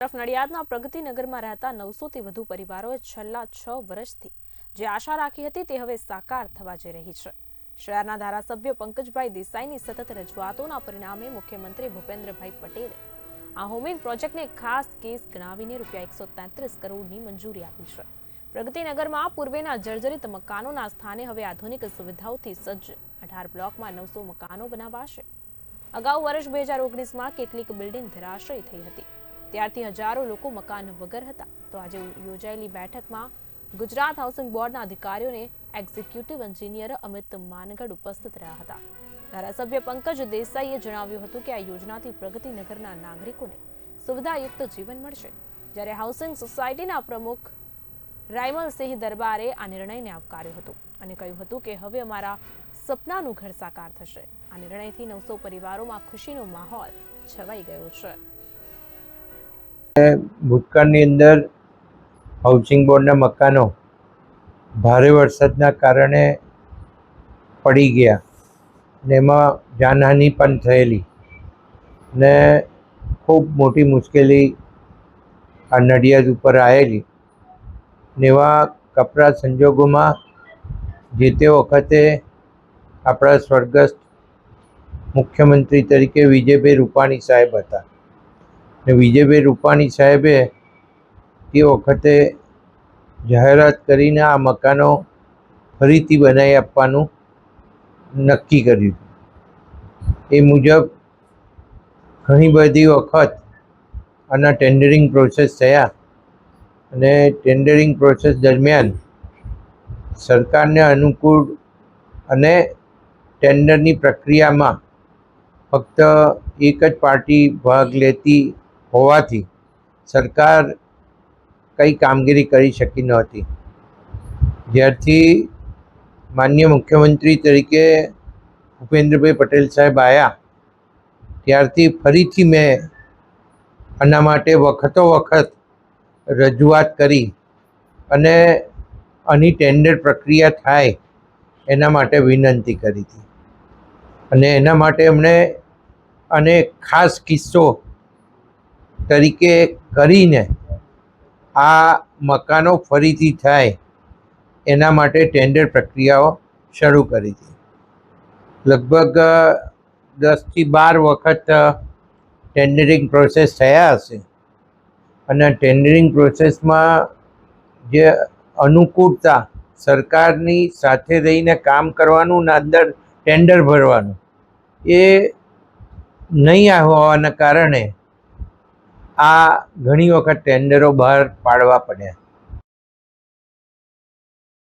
તરફ નડિયાદના પ્રગતિનગરમાં રહેતા નવસોથી વધુ પરિવારોએ છેલ્લા છ વર્ષથી જે આશા રાખી હતી તે હવે સાકાર થવા જઈ રહી છે. શહેરના ધારાસભ્ય પંકજભાઈ દેસાઈની સતત રજૂઆતોના પરિણામે મુખ્યમંત્રી ભૂપેન્દ્રભાઈ પટેલે આ હોમિંગ પ્રોજેક્ટને ખાસ કેસ ગણાવીને રૂપિયા એકસો તેત્રીસ કરોડની મંજૂરી આપી છે. પ્રગતિનગરમાં પૂર્વેના જર્જરિત મકાનોના સ્થાને હવે આધુનિક સુવિધાઓથી સજ્જ. અઢાર બ્લોકમાં નવસો મકાનો બનાવાશે. અગાઉ વર્ષ બે હજાર ઓગણીસમાં કેટલીક બિલ્ડિંગ ધરાશયી થઈ હતી. ત્યારથી હજારો લોકો મકાન વગર હતા. તો આજે યોજાયેલી બેઠકમાં ગુજરાત હાઉસિંગ બોર્ડના અધિકારીઓને એક્ઝિક્યુટિવ એન્જિનિયર અમિત માનગઢ ઉપસ્થિત રહ્યા હતા. ધારાસભ્ય પંકજ દેસાઈએ જણાવ્યું હતું કે આ યોજનાથી પ્રગતિનગરના નાગરિકોને સુવિધાયુક્ત જીવન મળશે. જ્યારે હાઉસિંગ સોસાયટીના પ્રમુખ રાયમલસિંહ દરબારે આ નિર્ણયને આવકાર્યો હતો અને કહ્યું હતું કે હવે અમારા સપનાનું ઘર સાકાર થશે. આ નિર્ણયથી નવસો પરિવારોમાં ખુશીનો માહોલ છવાઈ ગયો છે. ભૂતકાળની અંદર હાઉસિંગ બોર્ડના મકાનો ભારે વરસાદના કારણે પડી ગયા ને એમાં જાનહાનિ પણ થયેલી ને ખૂબ મોટી મુશ્કેલી આ નડિયાદ ઉપર આવેલી ને એવા કપરા સંજોગોમાં જે તે વખતે આપણા સ્વર્ગસ્થ મુખ્યમંત્રી તરીકે વિજયભાઈ રૂપાણી સાહેબ હતા. ને વિજયભાઈ રૂપાણી સાહેબે તે વખતે જાહેરાત કરીને આ મકાનો ફરીથી બનાવી આપવાનું નક્કી કર્યું. એ મુજબ ઘણી બધી વખત આના ટેન્ડરિંગ પ્રોસેસ થયા અને ટેન્ડરિંગ પ્રોસેસ દરમિયાન સરકારને અનુકૂળ અને ટેન્ડરની પ્રક્રિયામાં ફક્ત એક જ પાર્ટી ભાગ લેતી હોવાથી સરકાર કંઈ કામગીરી કરી શકી નહોતી જ્યારથી માન્ય મુખ્યમંત્રી તરીકે ભૂપેન્દ્રભાઈ પટેલ સાહેબ આવ્યા ત્યારથી ફરીથી મેં આના માટે વખતો વખત રજૂઆત કરી અને આની ટેન્ડર પ્રક્રિયા થાય એના માટે વિનંતી કરી હતી. અને એના માટે એમણે અને ખાસ કિસ્સો તરીકે કરીને આ મકાનો ફરીથી થાય, એના માટે ટેન્ડર પ્રક્રિયાઓ શરૂ કરી હતી લગભગ દસથી બાર વખત ટેન્ડરિંગ પ્રોસેસ થયા હશે. અને ટેન્ડરિંગ પ્રોસેસમાં જે અનુકૂળતા સરકારની સાથે રહીને કામ કરવાનું ને અંદર ટેન્ડર ભરવાનું, એ નહીં હોવાના કારણે આ ઘણી વખત ટેન્ડરો બહાર પાડવા પડ્યા